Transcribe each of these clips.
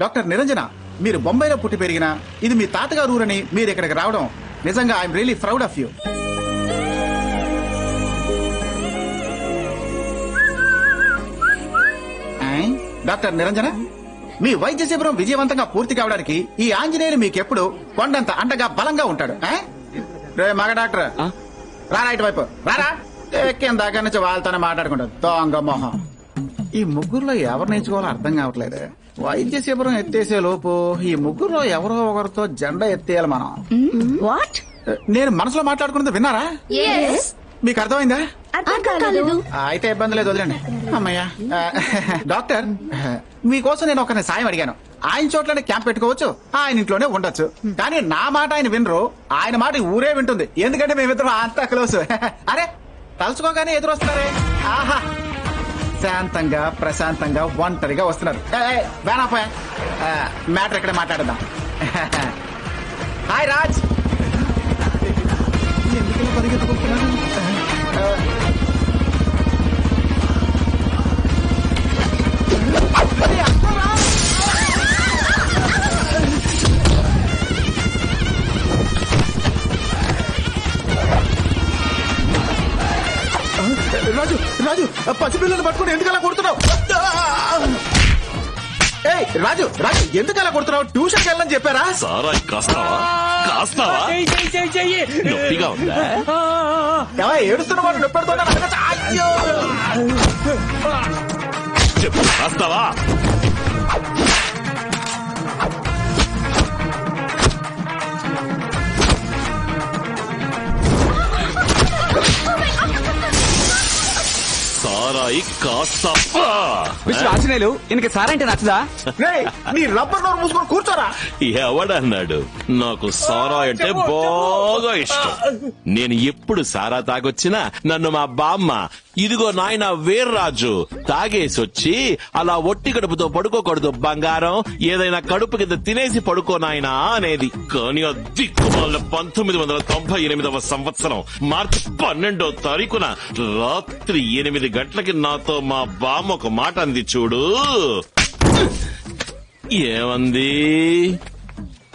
Doctor నిరంజన మీరు బొంబాయిలో పుట్టి పెరిగిన ఇది మీ తాతగారు ఊరని మీరు ఇక్కడికి రావడం. నిజంగా I'm really proud of you. Doctor Niranjana మీ వైద్య శిబిరం విజయవంతంగా పూర్తి కావడానికి ఈ ఆంజనేయులు మీకెప్పుడు కొండంత అండగా బలంగా ఉంటాడు? రే మగ డాక్టర్. రారా ఇటువైపు. రారా? ఎక్కిన దగ్గర నుంచి వాళ్ళతోనే మాట్లాడుకుంటారు దొంగ మొహం. ఈ ముగ్గురులో ఎవరు నేర్చుకోవాలో అర్థం కావట్లేదు. వైద్య శిబిరం ఎత్తేసే లోపు ఈ ముగ్గురులో ఎవరో ఒకరితో జెండా ఎత్తేయాలి మనం. వాట్ నేను మనసులో మాట్లాడుకున్నది విన్నారా? మీకు అర్థమైందా? అర్థం కాలేదు. ఆ, అయితే ఇబ్బంది లేదు వదిలేండి. అమ్మయ్యా డాక్టర్ మీకోసం నేను ఒకరిని సాయం అడిగాను. ఆయన చోట్లనే క్యాంప్ పెట్టుకోవచ్చు ఆయన ఇంట్లోనే ఉండొచ్చు. కానీ నా మాట ఆయన వినరు ఆయన మాట ఊరే వింటుంది. ఎందుకంటే మేమిద్దరం అంతా క్లోజ్ అరే తలుచుకోగానే ఎదురొస్తున్నారే? ఆహా శాంతంగా ప్రశాంతంగా ఒంటరిగా వస్తున్నారు. వేనాపా మ్యాటర్ ఇక్కడే మాట్లాడదాం హాయ్ రాజ్ ఎందుకు పసిపిల్లలు పట్టుకుని ఎందుకు అలా కొడుతున్నావు? ఏయ్ రాజు రాజు ఎందుకు అలా కొడుతున్నావు? ట్యూషన్కి వెళ్ళని చెప్పారా? సారా కాస్తావా? కాస్తావా? నొప్పిగా ఉందా? ఏవా ఏడుస్తున్న వాడు నొప్పెడుతున్నా అయ్యో! చెప్పు కాస్తావా? సారాయి ఆంజనేయులు ఇనకి సారంటే నచ్చదా? రేయ్, నీ రబ్బర్ నోరు మూసుకొని కూర్చోరా. ఎవడన్నాడు? నాకు సారా అంటే బాగా ఇష్టం. నేను ఎప్పుడు సారా తాగొచ్చినా నన్ను మా బామ్మ ఇదిగో నాయన వీర్రాజు తాగేసొచ్చి అలా ఒట్టి కడుపుతో పడుకోకూడదు బంగారం ఏదైనా కడుపు కింద తినేసి పడుకో నాయనా అనేది. కానీ దిక్కుమాల పంతొమ్మిది వందల తొంభై ఎనిమిదవ సంవత్సరం మార్చి పన్నెండో తారీఖున రాత్రి ఎనిమిది గంటలకి నాతో మా బామ్మ ఒక మాట అంది చూడు. ఏమంది?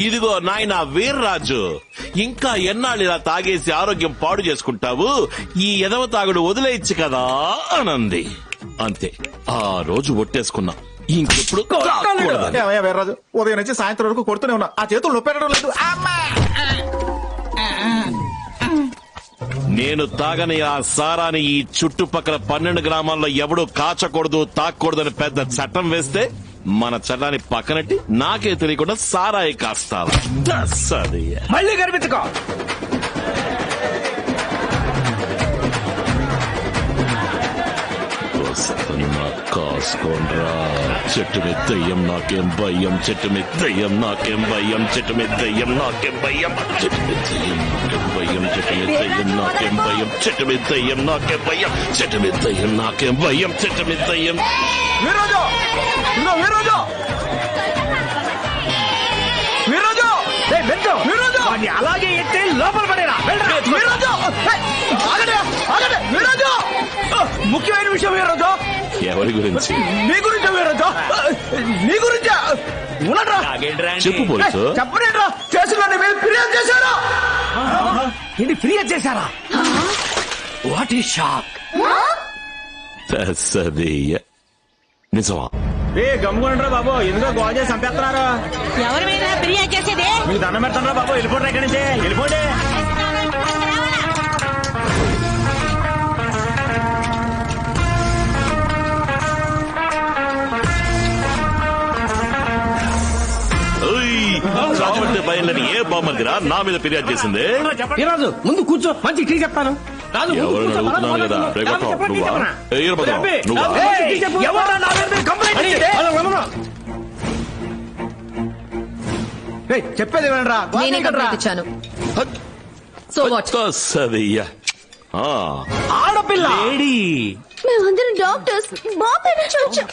ఇదిగో నాయన వీర్రాజు ఇంకా ఎన్నాళ్ళు ఇలా తాగేసి ఆరోగ్యం పాడు చేసుకుంటావు? ఈ ఎదవ తాగుడు వదిలేయచ్చు కదా అనంది. అంతే. ఆ రోజు ఒట్టేసుకున్నా. ఇంకెప్పుడు వీర్రాజు? ఉదయం నుంచి సాయంత్రం వరకు కొడుతూనే ఉన్నా. ఆ చేతులు నొప్పెట్టడం లేదు. అమ్మా! నేను తాగని ఆ సారాని ఈ చుట్టుపక్కల పన్నెండు గ్రామాల్లో ఎవడూ కాచకూడదు తాక్కూడదని పెద్ద చట్టం వేస్తే మన చట్టాన్ని పక్కనట్టి నాకే తెలియకుండా సారాయి కాస్తావా మళ్ళీ కనిపించుకో. కాసుకోండ్రా చెట్టు మీద దయ్యం నాకేం భయం. చెట్టు మీద దయ్యం నాకేం భయం. చెట్టు మీద దయ్యం నాకేం భయం. చెట్టు మీద దయ్యం నాకేం భయం. చెట్టు మీద దయ్యం నాకేం భయం. చెట్టు మీద దయ్యం నాకేం భయం. చెట్టు మీద దయ్యం నాకేం భయం. చెట్టు మీద దయ్యం అలాగే ఎత్తే లోపల పడేరా. వెళ్ళరా. వీర్రాజు ఏయ్, ఆగండి ఆగండి వీర్రాజు! ఆ, ముఖ్యమైన విషయం వీర్రాజు ఎవరి గురించి? నీ గురించే వీర్రాజు నీ గురించే? ఉన్నట్రా. చెప్పు పోలీసు. చెప్పలేట్రా స్టేషన్లో నీ మీద ఫిర్యాదు చేశారు? ఏంటి ఫిర్యాదు చేశారా? వాట్ ఈ షాక్. నిజమా? ఏ గమ్ముకుంటారా బాబు. ఎందుకో గోల్ చేసి చంపేస్తున్నారు? ఎవరి మీద ఫిర్యాదు చేసేది? మీకు దండం పెడతారా బాబు. వెళ్ళిపోండి ఇక్కడి నుంచి. వెళ్ళిపోండి. చావంటే భయం లేని ఏ బామ్మదిరా నా మీద ఫిర్యాదు చేసింది? ఈరోజు ముందు కూర్చో మంచి టీ చెప్తాను. రాజు, ముందు ఎవరు కూర్చో, అడుగుతున్నావు పద, కదా పద, రేపు రాజు, చెప్పండి, నువ్వా? చెప్పనా? ఏ, ఈరభద్రం, రేపే, నువ్వా? రాజు, మంచి టీ చెప్పు. ఎవరా నా మీద మీరు కంప్లైంట్ చేస్తే? ఏయ్, చెప్పేది వినరా నేనే కంప్లైంట్ ఇచ్చాను సో వాట్ దస్సదియ్య. ఆ. ఆడపిల్ల. మేమందరం డాక్టర్స్. బాంబే నుంచి వచ్చాం.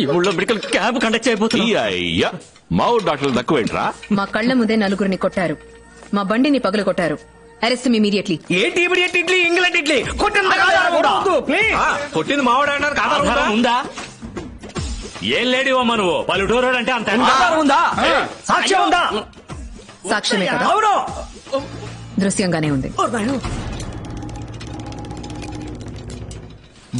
ఈ ఊళ్ళో మెడికల్ క్యాంప్ కండక్ట్ ఈ అయిపోతుంది అయ్య. మా ఊరు డాక్టర్లు తక్కువేంట్రా? మా కళ్ళ ముందే నలుగురిని కొట్టారు. మా బండిని పగలు కొట్టారు అరెస్ట్ ఇమీడియట్లీ ఏంటి ఇమిడియట్ ఇడ్లీ ఇంగ్లాండ్ ఇడ్లీ? కొట్టింది కొట్టింది మావాడు అన్నారు కాదా ఉందా? ఏం లేడీ అమ్మ నువ్వు పల్లెటూరు అంటే అంత ఆధారం ఉందా? సాక్ష్యం ఉందా? సాక్ష్యమే కదా. దృశ్యంగానే ఉంది.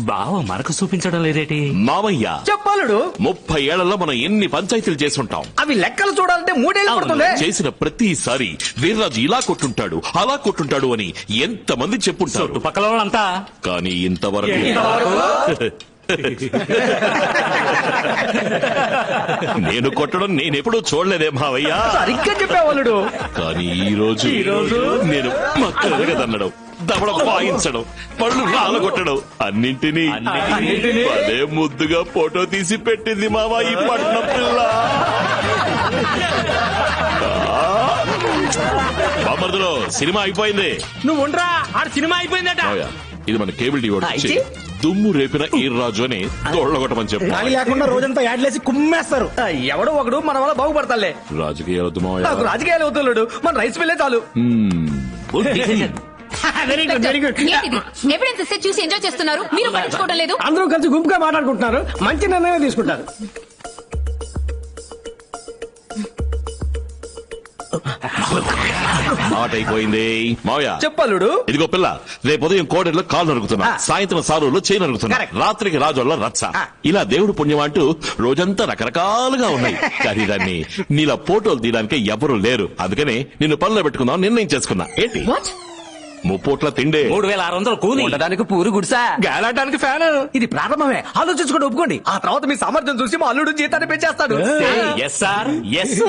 బావ మనకు చూపించడం లేదేటి? మావయ్య. చెప్పాలడు. ముప్పై ఏళ్ళలో మనం ఎన్ని పంచాయతీలు చేసుంటాం అవి లెక్కలు చూడాలంటే మూడేళ్ళు పడుతుంది. చేసిన ప్రతిసారి వీర్రాజు ఇలా కొట్టుంటాడు అలా కొట్టుంటాడు అని ఎంత మంది చెప్పుంటారు చుట్టుపక్కల వాళ్ళంతా. కానీ ఇంతవరకు నేను కొట్టడం నేనెప్పుడూ చూడలేదే మావయ్య. సరిగ్గా చెప్పేవాళ్ళుడు. కానీ ఈ రోజు ఈ రోజు? నేను మక్కడగదన్నడం దవడ వాయించడం పళ్ళు రాలగొట్టడం అన్నింటినీ అన్నింటినీ? అదే ముద్దుగా ఫోటో తీసి పెట్టింది మావా ఈ పట్నం పిల్ల. బామర్దులో సినిమా అయిపోయింది. నువ్వు ఉండరా ఆడ సినిమా అయిపోయిందట. ఇది మన కేబుల్ టీవీ? వచ్చి దుమ్ము రేపిన ఈర్రాజు అని తోళ్ళగొట్టమని చెప్పు ఖాళీ లేకుండా రోజంతా యాడ్లేసి కుమ్మేస్తారు. ఆ, ఎవడో ఒకడు మన వల్ల బాగుపడతాలే రాజకీయాలు రాజకీయాలు అవుతున్నాడు మన రైస్ మిల్లే చాలు. Very good very good evidence ఇస్తే చూసి ఎంజాయ్ చేస్తున్నారు. మీరు పట్టించుకోవడం లేదు. అందరూ కలిసి గుంపుగా మాట్లాడుకుంటున్నారు. మంచి నిర్ణయం తీసుకుంటారు. మాట అయిపోయింది. మావయ్య చెప్పాలుడు ఇదిగో పిల్ల రేపు ఉదయం కోడెట్లో కాలు నరుగుతున్నా. సాయంత్రం సారులో చేయి నరుగుతున్నా. రాత్రికి రాజుల్లో రచ్చ. ఇలా దేవుడు పుణ్యం అంటూ రోజంతా రకరకాలుగా ఉన్నాయి. కానీ దాన్ని నీలా ఫోటోలు తీయడానికి ఎవరు లేరు. అందుకని నిన్ను పనిలో పెట్టుకుందాం నిర్ణయం చేసుకున్నా. ఏంటి? వాట్ ముప్పోట్ల తిండే. మూడు వేల ఆరు వందలు కూలి ఉండడానికి పూరు గుడిసా? గాలాడడానికి ఫ్యాన్. ఇది ప్రారంభమే. ఆలోచించుకుంటూ ఒప్పుకోండి. ఆ తర్వాత మీ సామర్థ్యం చూసి మా అల్లుడు జీతాన్ని పెంచేస్తాడు. Yes sir yes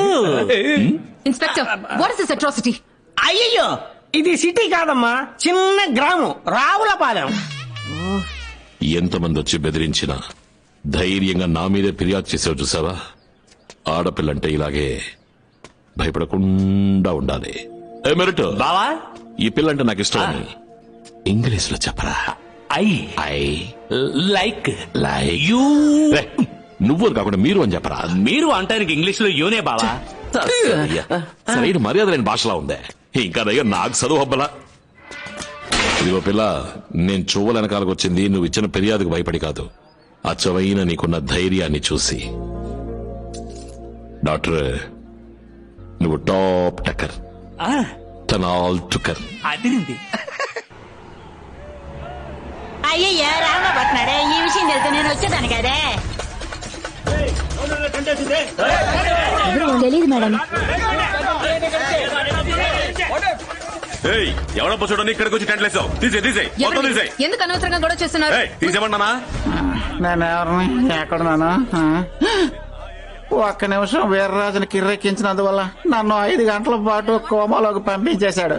inspector what is this atrocity అయ్యయ్యో ఇది సిటీ కాదమ్మా చిన్న గ్రామం రావులపాలెం. ఎంతమంది వచ్చి బెదిరించినా ధైర్యంగా నా మీదే ఫిర్యాదు చేసావు చూసావా? ఆడపిల్లంటే ఇలాగే భయపడకుండా ఉండాలి. ఏ మెరిట్. బావా ఈ పిల్లంటే నాకు ఇష్టం అని ఇంగ్లీష్లో చెప్పరా? I. I. Like. Like. You. నువ్వు అని కాకుండా మీరు అని చెప్పరా? మీరు అంటానికి ఇంగ్లీష్లో యూనే బావా. సరైన మర్యాద లేని భాషలా ఉందే. ఇంకా దగ్గర నాకు చదువు హబ్బలా. ఇదిగో పిల్ల నేను చువ్వల వెనకాలకు వచ్చింది నువ్వు ఇచ్చిన ఫిర్యాదుకు భయపడి కాదు. అచ్చవైన నీకున్న ధైర్యాన్ని చూసి. డాక్టర్ నువ్వు టాప్ టక్కర్. ఆ, తన ఆల్ టుకర్ అదిరింది. అయ్యయ్యా వస్తున్నాడే ఈ విషయం తెలిస్తే నేను వచ్చేదాను కదే. తెలీదు మేడం. ఎవడబ్బ చూడని ఇక్కడికి వచ్చి టెంట్ లేసావు తీసే తీసే మొత్తం? తీసే ఎందుకు అనవసరంగా గొడవ చేస్తున్నారు? తీసేమన్నానా నేను ఎవరిని ఎక్కడున్నాను ఆ? ఒక్క నిమిషం వీర్రాజుని కిర్రెక్కించినందువల్ల నన్ను ఐదు గంటల పాటు కోమాలోకి పంపించేశాడు.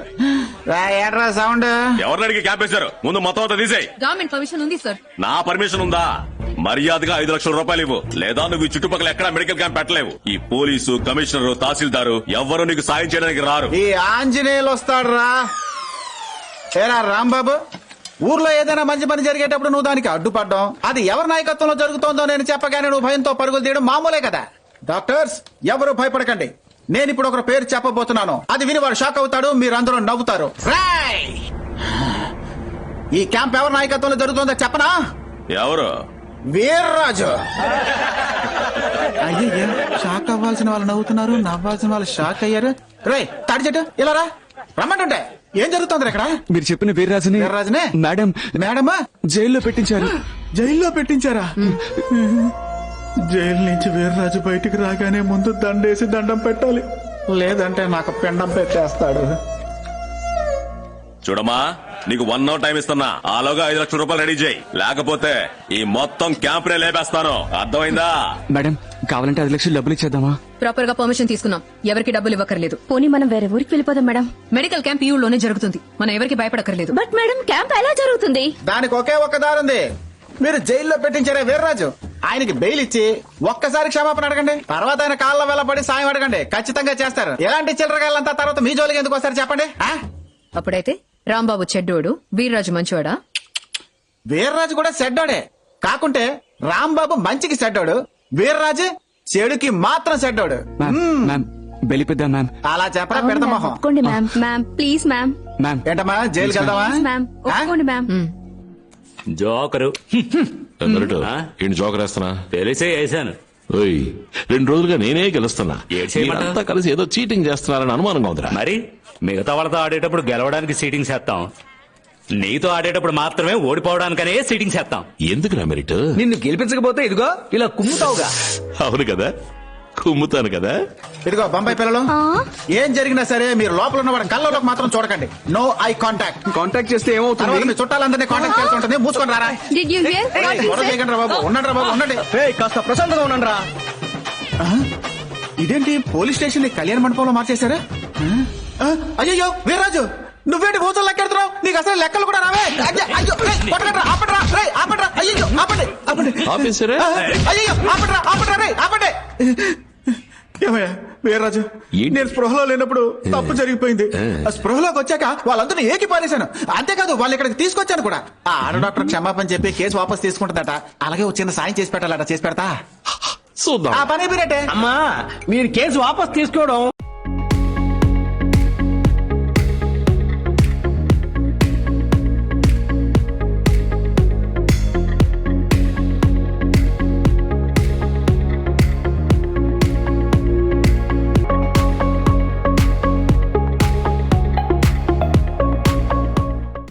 ఏంట్రా సౌండ్? క్యాంప్ వేశారు? ముందు మొత్తం అంతా తీసేయ్. గవర్నమెంట్ పర్మిషన్ ఉంది సార్ నా పర్మిషన్ ఉందా? మర్యాదగా ఐదు లక్షల రూపాయలు ఇవ్వు. లేదా నువ్వు ఈ చుట్టుపక్కల ఎక్కడా మెడికల్ క్యాంప్ పెట్టలేవు. ఈ పోలీసు కమిషనర్ తహసీల్దారు ఎవ్వరూ నీకు సాయం చేయడానికి రారు. ఈ ఆంజనేయులు వస్తాడురా. ఏరా రాంబాబు ఊర్లో ఏదైనా మంచి పని జరిగేటప్పుడు నువ్వు దానికి అడ్డుపడ్డం అది ఎవరి నాయకత్వంలో జరుగుతోందో నేను చెప్పగానే నువ్వు భయంతో పరుగులు తీయడం మామూలే కదా. డాక్టర్స్ ఎవరు భయపడకండి. నేను ఇప్పుడు ఒక పేరు చెప్పబోతున్నాను. అది విని వాడు షాక్ అవుతాడు మీరందరూ నవ్వుతారు. రేయ్! ఈ క్యాంప్ ఎవరి నాయకత్వంలో జరుగుతుందో చెప్పనా? ఎవరు? వీర్రాజు. అయ్యే షాక్ అవ్వాల్సిన వాళ్ళు నవ్వుతున్నారు నవ్వాల్సిన వాళ్ళు షాక్ అయ్యారు. రే తాడి చెట్టు ఇలా రా. రమ్మంటుంటే ఏం జరుగుతుంది ఇక్కడ? మీరు చెప్పిన వీర్రాజుని వీర్రాజునే? మేడం మేడమా? జైల్లో పెట్టించారు. జైల్లో పెట్టించారా? జైలు నుంచి వీర్రాజు బయటికి రాగానే ముందు దండేసి దండం పెట్టాలి. లేదంటే నాకు పిండం పెట్టేస్తాడు. చూడమ్మా నీకు వన్ అవర్ టైం ఇస్తున్నా. ఆలోగా ఐదు లక్షల రూపాయలు రెడీ చేయి. లేకపోతే ఈ మొత్తం క్యాంప్ నే లేపేస్తాను. అర్థమైందా? మేడం కావాలంటే ఐదు లక్షలు డబ్బులు ఇచ్చేద్దామా? ప్రాపర్గా పర్మిషన్ తీసుకున్నాం. ఎవరికి డబ్బులు ఇవ్వకర్లేదు పోనీ మనం వేరే ఊరికి వెళ్ళిపోదాం మేడం. మెడికల్ క్యాంప్ ఈ ఊళ్ళోనే జరుగుతుంది. మనం ఎవరికి భయపడక్కర్లేదు. బట్ మేడం క్యాంప్ ఎలా జరుగుతుంది? దానికి ఒకే ఒక్క దారుంది మీరు జైల్లో పెట్టించారే వీర్రాజు ఆయనకి బెయిల్ ఇచ్చి ఒక్కసారి క్షమాపణ అడగండి. తర్వాత ఆయన కాళ్ళ వెళ్ళబడి సాయం అడగండి. ఖచ్చితంగా చేస్తారు. ఎలాంటి చిల్లరగాళ్ళంతా తర్వాత మీ జోలికి ఎందుకు వస్తారు చెప్పండి? ఆ? అప్పుడైతే రాంబాబు చెడ్డోడు వీర్రాజు మంచివాడా వీర్రాజు కూడా సెడ్డోడే కాకుంటే రాంబాబు మంచికి సెడ్డోడు వీర్రాజు చెడుకి మాత్రం సెడ్డోడు మ్యామ్ మ్యామ్ బెలిపిద్దాం మ్యామ్ అలా చెప్పరా పెడతా మొహం. ఒప్పుకోండి ma'am ma'am please ma'am ma'am ఏంటమ్మా జైలుకి వెళ్దామా? మ్యామ్? ఒప్పుకోండి మ్యామ్ జోకరు. అన్నట్టు ఆ? ఈయన తెలిసే వేసాను ఓయ్ రెండు రోజులుగా నేనే గెలుస్తున్నా. ఏడ్ చేయమంటావ్? మీరంతా కలిసి ఏదో చీటింగ్ చేస్తున్నారని అనుమానంగా ఉందిరా. మరి? మిగతా వాళ్ళతో ఆడేటప్పుడు గెలవడానికి సీటింగ్ చేస్తాం. నీతో ఆడేటప్పుడు మాత్రమే ఓడిపోవడానికనే సీటింగ్ చేస్తాం. ఎందుకురా మెరిట్? నిన్ను గెలిపించకపోతే ఇదిగో ఇలా కుమ్ముతావుగా. అవును కదా. కుమ్ముతాను కదా? ఇదిగో బొంబాయి పిల్లలు ఏం జరిగినా సరే మీరు లోపల ఉన్న వాడి కళ్ళలోకి మాత్రం చూడకండి. నో ఐ కాంటాక్ట్ కాంటాక్ట్ చేస్తే ఏమవుతుంది? మీ చుట్టాలందరినీ కాంటాక్ట్ చేస్తూ ఉంటుంది మూసుకొని రారా. డిడ్ యూ హియర్ ఏయ్, గొడవ చేయకండి రా బాబు ఉండండి రా బాబు ఉండండి. ఏయ్, కాస్త ప్రశాంతంగా ఉండండి రా ఇదేంటి పోలీస్ స్టేషన్ని కళ్యాణ మండపంలో మార్చేశారా? ఆ? అయ్యయ్యో వీర్రాజు నువ్వేంటి భూతులు లెక్కెడుతున్నావు? నీకు అసలు లెక్కలు కూడా రావే. అయ్య, అయ్యో రేయ్, కొట్టకండిరా, ఆపండిరా, రేయ్, ఆపండిరా, అయ్యయ్యో, ఆపండి, ఆపండి. ఆపేశారా? రేయ్, ఆపండి. ఏమయ్యా? వీర్రాజు? నేను స్పృహలో లేనప్పుడు తప్పు జరిగిపోయింది. ఆ స్పృహలోకి వచ్చాక వాళ్ళందరినీ ఏకి పారేశాను. అంతేకాదు వాళ్ళు ఇక్కడికి తీసుకొచ్చాను కూడా. ఆ ఆడ డాక్టర్ క్షమాపణ చెప్పి కేసు వాపస్ తీసుకుంటుందట. అలాగే ఒక చిన్న సాయం చేసి పెట్టాలట. చేసి పెడతా. చూద్దాం. ఆ పని అయిపోయినట్టే. అమ్మా మీరు కేసు వాపస్ తీసుకోవడం